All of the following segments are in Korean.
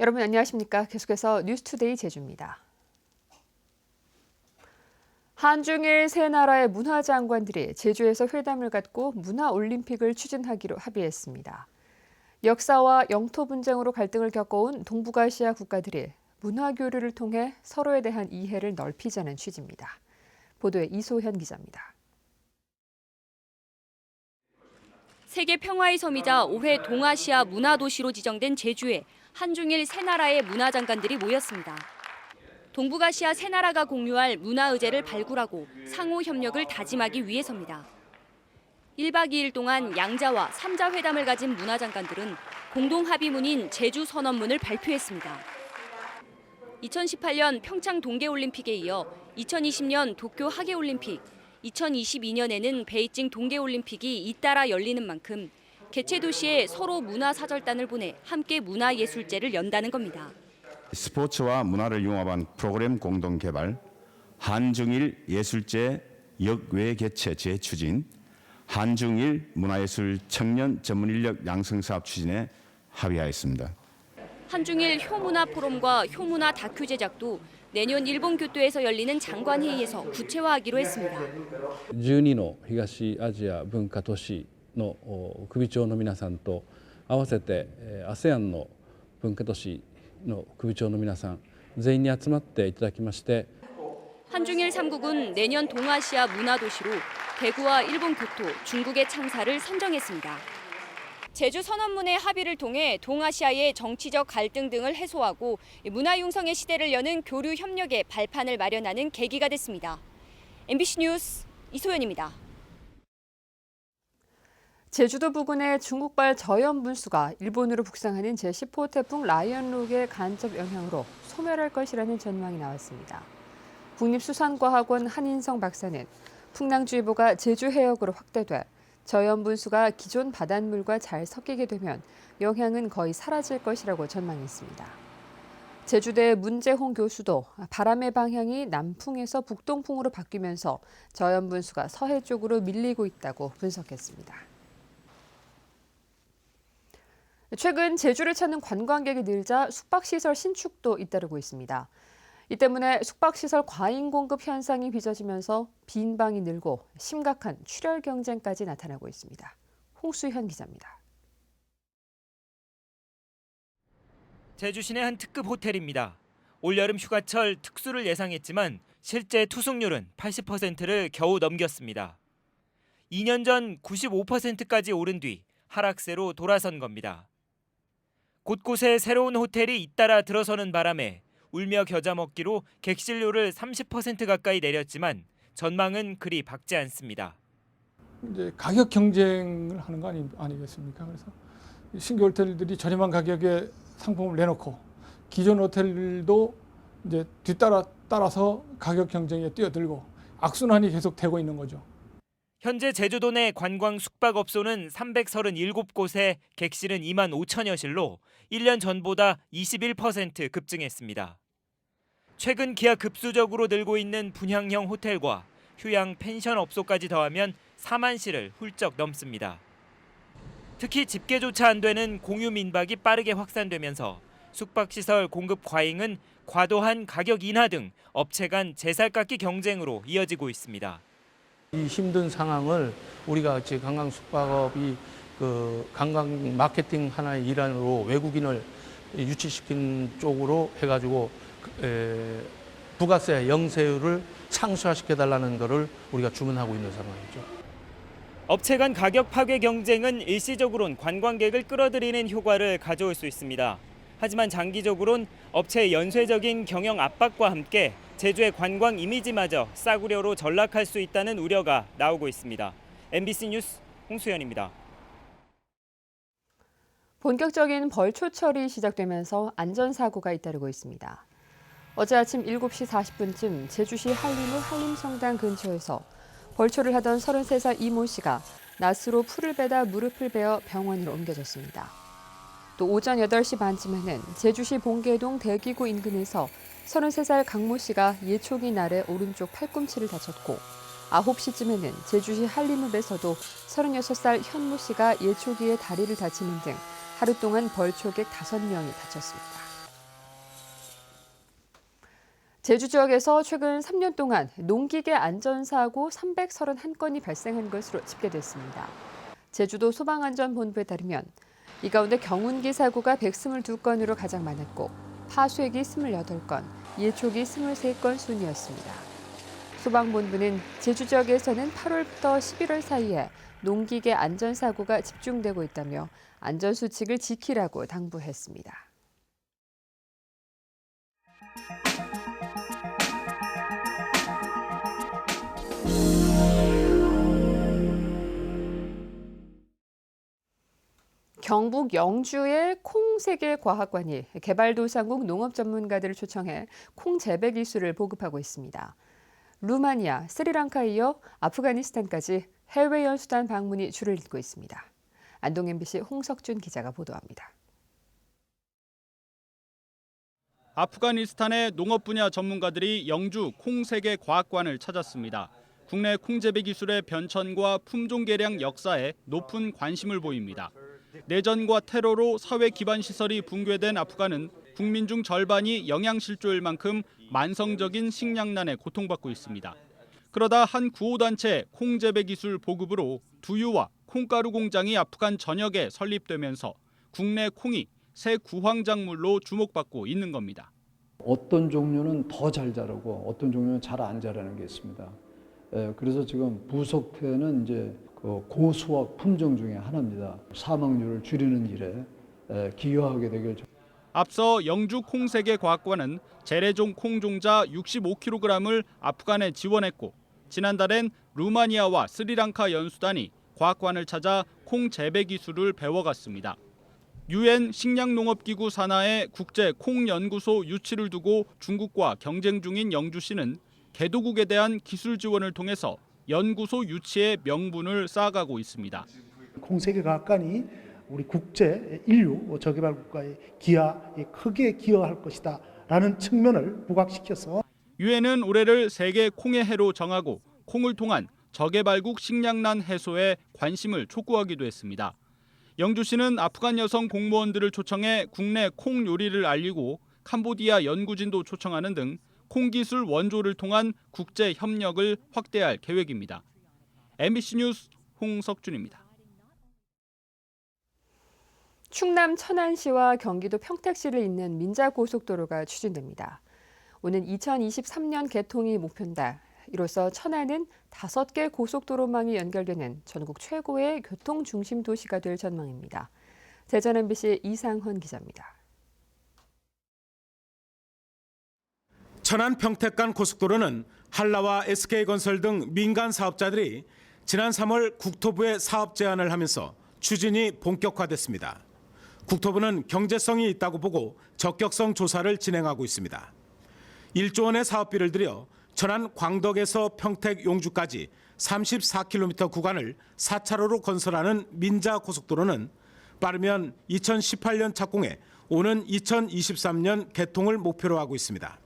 여러분 안녕하십니까? 계속해서 뉴스투데이 제주입니다. 한중일 세 나라의 문화 장관들이 제주에서 회담을 갖고 문화 올림픽을 추진하기로 합의했습니다. 역사와 영토 분쟁으로 갈등을 겪어온 동북아시아 국가들이 문화 교류를 통해 서로에 대한 이해를 넓히자는 취지입니다. 보도에 이소현 기자입니다. 세계 평화의 섬이자 올해 동아시아 문화도시로 지정된 제주에 한중일 세 나라의 문화장관들이 모였습니다. 동북아시아 세 나라가 공유할 문화의제를 발굴하고 상호 협력을 다짐하기 위해서입니다. 1박 2일 동안 양자와 3자 회담을 가진 문화장관들은 공동 합의문인 제주 선언문을 발표했습니다. 2018년 평창 동계올림픽에 이어 2020년 도쿄 하계올림픽, 2022년에는 베이징 동계올림픽이 잇따라 열리는 만큼 개최 도시에 서로 문화사절단을 보내 함께 문화예술제를 연다는 겁니다. 스포츠와 문화를 융합한 프로그램 공동 개발, 한중일 예술제 역외 개최 재추진, 한중일 문화예술 청년 전문 인력 양성 사업 추진에 합의하였습니다. 한중일 효문화 포럼과 효문화 다큐 제작도 내년 일본 교토에서 열리는 장관 회의에서 구체화하기로 했습니다. 12の東アジア文化都市 のお首長の皆さんと合わせてえー ASEAN の文化都市の首長の皆さん全員に集まっていただきまして 한중일 3국은 내년 동아시아 문화도시로 대구와 일본 교토, 중국의 창사를 선정했습니다. 제주 선언문의 합의를 통해 동아시아의 정치적 갈등 등을 해소하고 문화 융성의 시대를 여는 교류 협력의 발판을 마련하는 계기가 됐습니다. MBC 뉴스 이소연입니다. 제주도 부근의 중국발 저염 분수가 일본으로 북상하는 제10호 태풍 라이언룩의 간접 영향으로 소멸할 것이라는 전망이 나왔습니다. 국립수산과학원 한인성 박사는 풍랑주의보가 제주 해역으로 확대돼 저염 분수가 기존 바닷물과 잘 섞이게 되면 영향은 거의 사라질 것이라고 전망했습니다. 제주대 문재홍 교수도 바람의 방향이 남풍에서 북동풍으로 바뀌면서 저염 분수가 서해 쪽으로 밀리고 있다고 분석했습니다. 최근 제주를 찾는 관광객이 늘자 숙박시설 신축도 잇따르고 있습니다. 이 때문에 숙박시설 과잉 공급 현상이 빚어지면서 빈 방이 늘고 심각한 출혈 경쟁까지 나타나고 있습니다. 홍수현 기자입니다. 제주 시내 한 특급 호텔입니다. 올여름 휴가철 특수를 예상했지만 실제 투숙률은 80%를 겨우 넘겼습니다. 2년 전 95%까지 오른 뒤 하락세로 돌아선 겁니다. 곳곳에 새로운 호텔이 잇따라 들어서는 바람에 울며 겨자 먹기로 객실료를 30% 가까이 내렸지만 전망은 그리 밝지 않습니다. 이제 가격 경쟁을 하는 거 아니, 아니겠습니까? 그래서 신규 호텔들이 저렴한 가격에 상품을 내놓고 기존 호텔도 이제 뒤따라 따라서 가격 경쟁에 뛰어들고 악순환이 계속 되고 있는 거죠. 현재 제주도 내 관광 숙박업소는 337곳에 객실은 2만 5천여 실로 1년 전보다 21% 급증했습니다. 최근 기하 급수적으로 늘고 있는 분향형 호텔과 휴양 펜션 업소까지 더하면 4만 실을 훌쩍 넘습니다. 특히 집계조차 안 되는 공유 민박이 빠르게 확산되면서 숙박시설 공급 과잉은 과도한 가격 인하 등 업체 간 제살깎기 경쟁으로 이어지고 있습니다. 이 힘든 상황을 우리가 이제 관광 숙박업이 그 관광 마케팅 하나의 일환으로 외국인을 유치시키는 쪽으로 해가지고 에, 부가세 영세율을 상쇄화시켜 달라는 것을 우리가 주문하고 있는 상황이죠. 업체 간 가격 파괴 경쟁은 일시적으론 관광객을 끌어들이는 효과를 가져올 수 있습니다. 하지만 장기적으론 업체의 연쇄적인 경영 압박과 함께 제주의 관광 이미지마저 싸구려로 전락할 수 있다는 우려가 나오고 있습니다. MBC 뉴스 홍수연입니다. 본격적인 벌초철이 시작되면서 안전사고가 잇따르고 있습니다. 어제 아침 7시 40분쯤 제주시 한림의 한림성당 근처에서 벌초를 하던 33살 이모 씨가 낫으로 풀을 베다 무릎을 베어 병원으로 옮겨졌습니다. 또 오전 8시 반쯤에는 제주시 봉계동 대기구 인근에서 33살 강모 씨가 예초기 날에 오른쪽 팔꿈치를 다쳤고 9시쯤에는 제주시 한림읍에서도 36살 현모 씨가 예초기에 다리를 다치는 등 하루 동안 벌초객 5명이 다쳤습니다. 제주 지역에서 최근 3년 동안 농기계 안전사고 331건이 발생한 것으로 집계됐습니다. 제주도 소방안전본부에 따르면 이 가운데 경운기 사고가 122건으로 가장 많았고 파쇄기 28건, 예초기 23건 순이었습니다. 소방본부는 제주 지역에서는 8월부터 11월 사이에 농기계 안전사고가 집중되고 있다며 안전수칙을 지키라고 당부했습니다. 경북 영주의 콩세계과학관이 개발도상국 농업 전문가들을 초청해 콩 재배 기술을 보급하고 있습니다. 루마니아, 스리랑카에 이어 아프가니스탄까지 해외 연수단 방문이 줄을 잇고 있습니다. 안동 MBC 홍석준 기자가 보도합니다. 아프가니스탄의 농업 분야 전문가들이 영주 콩세계 과학관을 찾았습니다. 국내 콩재배 기술의 변천과 품종 개량 역사에 높은 관심을 보입니다. 내전과 테러로 사회 기반 시설이 붕괴된 아프간은 국민 중 절반이 영양실조일 만큼 만성적인 식량난에 고통받고 있습니다. 그러다 한 구호단체 콩재배 기술 보급으로 두유와 콩가루 공장이 아프간 전역에 설립되면서 국내 콩이 새 구황작물로 주목받고 있는 겁니다. 어떤 종류는 더 잘 자라고 어떤 종류는 잘 안 자라는 게 있습니다. 예, 그래서 지금 부속태는 이제 그 고수확 품종 중에 하나입니다. 사망률을 줄이는 일에 예, 기여하게 되길 앞서 영주 콩세계 과학관은 재래종 콩종자 65kg을 아프간에 지원했고 지난달엔 루마니아와 스리랑카 연수단이 과학관을 찾아 콩 재배 기술을 배워갔습니다. 유엔 식량농업기구 산하의 국제 콩연구소 유치를 두고 중국과 경쟁 중인 영주시는 개도국에 대한 기술 지원을 통해서 연구소 유치의 명분을 쌓아가고 있습니다. 콩세계 과학관이 우리 국제 인류 저개발 국가의 기여에 크게 기여할 것이다라는 측면을 부각시켜서 유엔은 올해를 세계 콩의 해로 정하고 콩을 통한 저개발국 식량난 해소에 관심을 촉구하기도 했습니다. 영주시는 아프간 여성 공무원들을 초청해 국내 콩 요리를 알리고 캄보디아 연구진도 초청하는 등 콩기술 원조를 통한 국제 협력을 확대할 계획입니다. MBC 뉴스 홍석준입니다. 충남 천안시와 경기도 평택시를 잇는 민자고속도로가 추진됩니다. 오는 2023년 개통이 목표인데 이로써 천안은 다섯 개 고속도로망이 연결되는 전국 최고의 교통 중심 도시가 될 전망입니다. 대전 MBC 이상헌 기자입니다. 천안 평택 간 고속도로는 한라와 SK건설 등 민간 사업자들이 지난 3월 국토부에 사업 제안을 하면서 추진이 본격화됐습니다. 국토부는 경제성이 있다고 보고 적격성 조사를 진행하고 있습니다. 1조 원의 사업비를 들여 천안 광덕에서 평택 용주까지 34km 구간을 4차로로 건설하는 민자 고속도로는 빠르면 2018년 착공해 오는 2023년 개통을 목표로 하고 있습니다.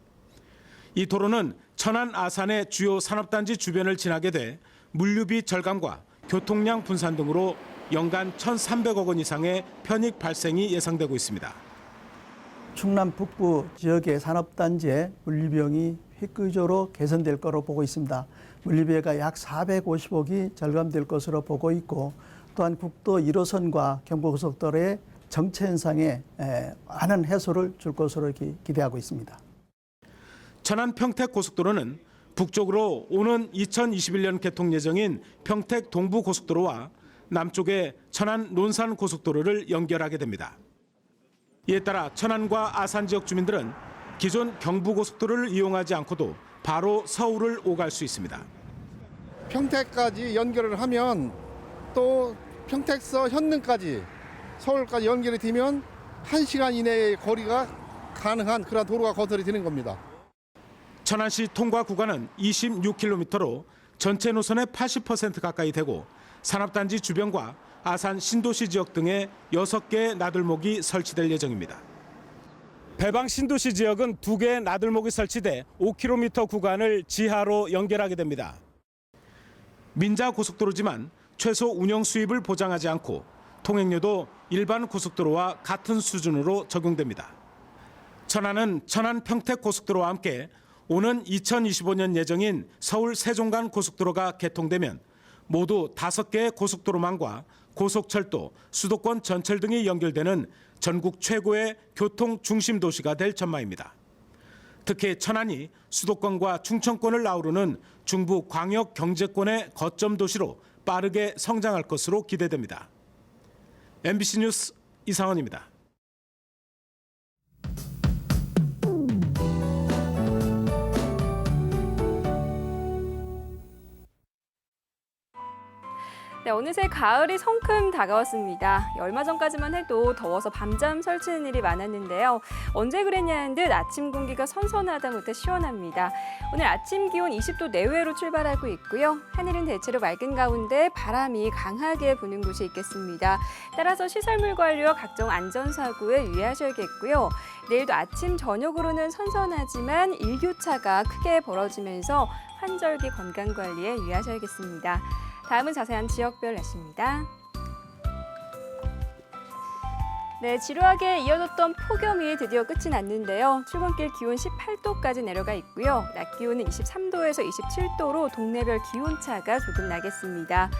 이 도로는 천안 아산의 주요 산업단지 주변을 지나게 돼 물류비 절감과 교통량 분산 등으로 연간 1,300억 원 이상의 편익 발생이 예상되고 있습니다. 충남 북부 지역의 산업단지의 물류비용이 획기적으로 개선될 거로 보고 있습니다. 물류비가 약 450억이 절감될 것으로 보고 있고 또한 국도 1호선과 경부고속도로의 정체 현상에 많은 해소를 줄 것으로 기대하고 있습니다. 천안 평택 고속도로는 북쪽으로 오는 2021년 개통 예정인 평택 동부 고속도로와 남쪽의 천안 논산 고속도로를 연결하게 됩니다. 이에 따라 천안과 아산 지역 주민들은 기존 경부 고속도로를 이용하지 않고도 바로 서울을 오갈 수 있습니다. 평택까지 연결을 하면 또 평택서 현능까지 서울까지 연결이 되면 1시간 이내의 거리가 가능한 그런 도로가 건설이 되는 겁니다. 천안시 통과 구간은 26km로 전체 노선의 80% 가까이 되고 산업단지 주변과 아산 신도시 지역 등에 6개의 나들목이 설치될 예정입니다. 배방 신도시 지역은 2개의 나들목이 설치돼 5km 구간을 지하로 연결하게 됩니다. 민자 고속도로지만 최소 운영 수입을 보장하지 않고 통행료도 일반 고속도로와 같은 수준으로 적용됩니다. 천안은 천안 평택 고속도로와 함께 오는 2025년 예정인 서울 세종간 고속도로가 개통되면 모두 다섯 개의 고속도로망과 고속철도, 수도권 전철 등이 연결되는 전국 최고의 교통 중심 도시가 될 전망입니다. 특히 천안이 수도권과 충청권을 아우르는 중부 광역 경제권의 거점 도시로 빠르게 성장할 것으로 기대됩니다. MBC 뉴스 이상원입니다. 네, 어느새 가을이 성큼 다가왔습니다. 얼마 전까지만 해도 더워서 밤잠 설치는 일이 많았는데요. 언제 그랬냐는 듯 아침 공기가 선선하다 못해 시원합니다. 오늘 아침 기온 20도 내외로 출발하고 있고요. 하늘은 대체로 맑은 가운데 바람이 강하게 부는 곳이 있겠습니다. 따라서 시설물 관리와 각종 안전사고에 유의하셔야겠고요. 내일도 아침 저녁으로는 선선하지만 일교차가 크게 벌어지면서 환절기 건강 관리에 유의하셔야겠습니다. 다음은 자세한 지역별 날씨입니다. 네, 지루하게 이어졌던 폭염이 드디어 끝이 났는데요. 출근길 기온 18도까지 내려가 있고요. 낮 기온은 23도에서 27도로 동네별 기온차가 조금 나겠습니다.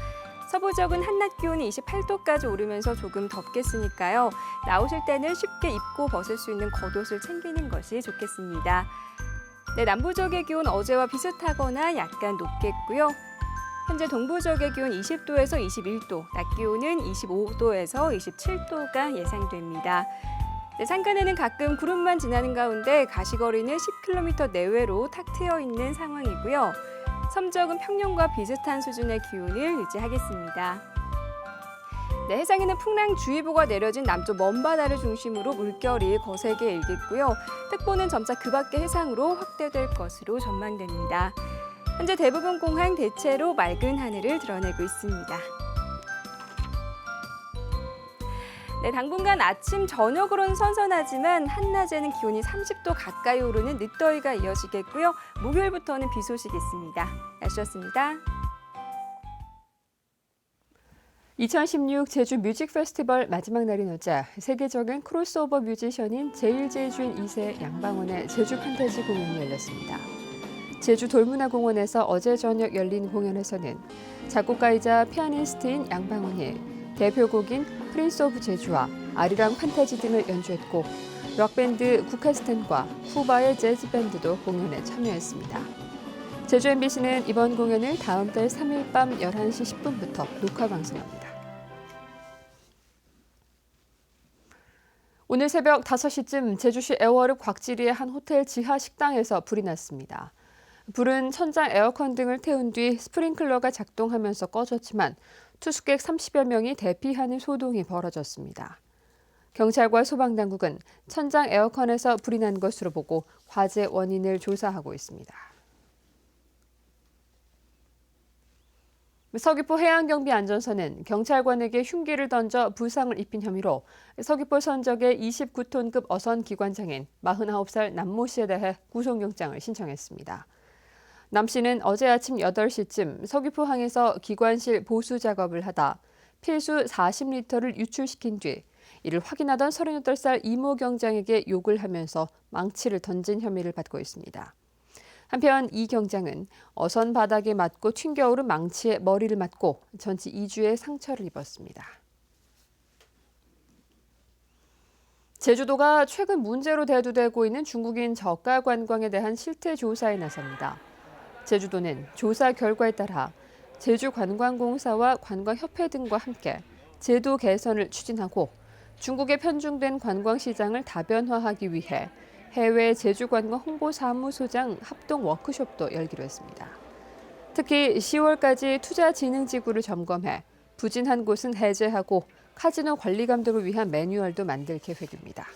서부 지역은 한낮 기온이 28도까지 오르면서 조금 덥겠으니까요. 나오실 때는 쉽게 입고 벗을 수 있는 겉옷을 챙기는 것이 좋겠습니다. 네, 남부 지역의 기온 어제와 비슷하거나 약간 높겠고요. 현재 동부 지역의 기온 20도에서 21도, 낮 기온은 25도에서 27도가 예상됩니다. 네, 산간에는 가끔 구름만 지나는 가운데 가시거리는 10km 내외로 탁 트여 있는 상황이고요. 섬 지역은 평년과 비슷한 수준의 기온을 유지하겠습니다. 네, 해상에는 풍랑주의보가 내려진 남쪽 먼바다를 중심으로 물결이 거세게 일겠고요. 특보는 점차 그 밖의 해상으로 확대될 것으로 전망됩니다. 현재 대부분 공항 대체로 맑은 하늘을 드러내고 있습니다. 네, 당분간 아침, 저녁으로는 선선하지만 한낮에는 기온이 30도 가까이 오르는 늦더위가 이어지겠고요. 목요일부터는 비 소식이 있습니다. 날씨였습니다. 2016 제주 뮤직 페스티벌 마지막 날인 어제 세계적인 크로스오버 뮤지션인 제일제주인 2세 양방원의 제주 판타지 공연이 열렸습니다. 제주 돌문화공원에서 어제 저녁 열린 공연에서는 작곡가이자 피아니스트인 양방원이 대표곡인 프린스 오브 제주와 아리랑 판타지 등을 연주했고 록밴드 국카스텐과 후바의 재즈 밴드도 공연에 참여했습니다. 제주 MBC는 이번 공연을 다음 달 3일 밤 11시 10분부터 녹화 방송합니다. 오늘 새벽 5시쯤 제주시 애월읍 곽지리의 한 호텔 지하 식당에서 불이 났습니다. 불은 천장 에어컨 등을 태운 뒤 스프링클러가 작동하면서 꺼졌지만 투숙객 30여 명이 대피하는 소동이 벌어졌습니다. 경찰과 소방당국은 천장 에어컨에서 불이 난 것으로 보고 화재 원인을 조사하고 있습니다. 서귀포 해양경비 안전선은 경찰관에게 흉기를 던져 부상을 입힌 혐의로 서귀포 선적의 29톤급 어선 기관장인 49살 남모 씨에 대해 구속영장을 신청했습니다. 남 씨는 어제 아침 8시쯤 서귀포 항에서 기관실 보수 작업을 하다 필수 40리터를 유출시킨 뒤 이를 확인하던 38살 이모 경장에게 욕을 하면서 망치를 던진 혐의를 받고 있습니다. 한편 이 경장은 어선 바닥에 맞고 튕겨오른 망치에 머리를 맞고 전치 2주의 상처를 입었습니다. 제주도가 최근 문제로 대두되고 있는 중국인 저가 관광에 대한 실태 조사에 나섭니다. 제주도는 조사 결과에 따라 제주관광공사와 관광협회 등과 함께 제도 개선을 추진하고 중국에 편중된 관광시장을 다변화하기 위해 해외 제주관광 홍보사무소장 합동 워크숍도 열기로 했습니다. 특히 10월까지 투자진흥지구를 점검해 부진한 곳은 해제하고 카지노 관리 감독을 위한 매뉴얼도 만들 계획입니다.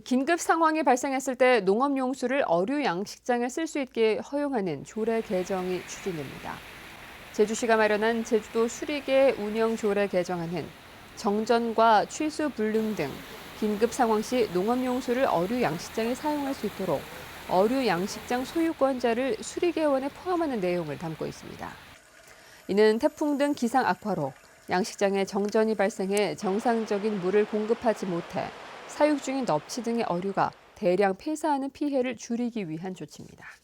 긴급 상황이 발생했을 때 농업 용수를 어류 양식장에 쓸 수 있게 허용하는 조례 개정이 추진됩니다. 제주시가 마련한 제주도 수리계 운영 조례 개정안은 정전과 취수 불능 등 긴급 상황 시 농업 용수를 어류 양식장에 사용할 수 있도록 어류 양식장 소유권자를 수리개원에 포함하는 내용을 담고 있습니다. 이는 태풍 등 기상 악화로 양식장에 정전이 발생해 정상적인 물을 공급하지 못해 사육 중인 넙치 등의 어류가 대량 폐사하는 피해를 줄이기 위한 조치입니다.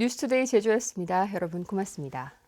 뉴스투데이 제주였습니다. 여러분 고맙습니다.